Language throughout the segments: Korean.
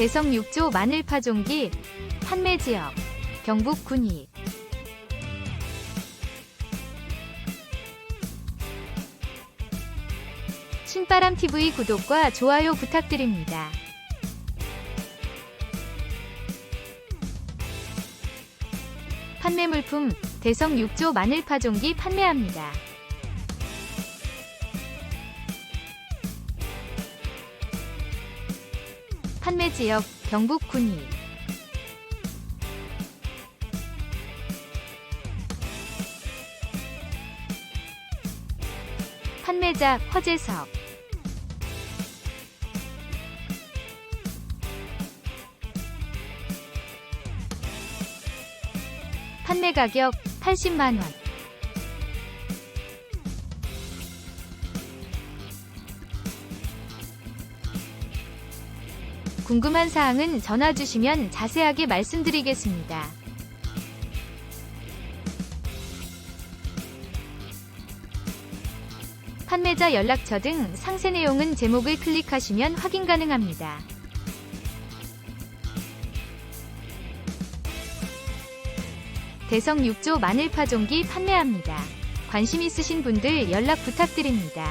대성 6조 마늘 파종기 판매 지역 경북 군위 신바람 TV 구독과 좋아요 부탁드립니다. 판매 물품 대성 6조 마늘 파종기 판매합니다. 판매 지역 경북 군위 판매자 허재석. 판매 가격 80만원 궁금한 사항은 전화 주시면 자세하게 말씀드리겠습니다. 판매자 연락처 등 상세 내용은 제목을 클릭하시면 확인 가능합니다. 대성 6조 마늘 파종기 판매합니다. 관심 있으신 분들 연락 부탁드립니다.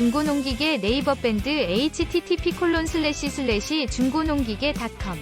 중고농기계 네이버 밴드 http:// 중고농기계 닷컴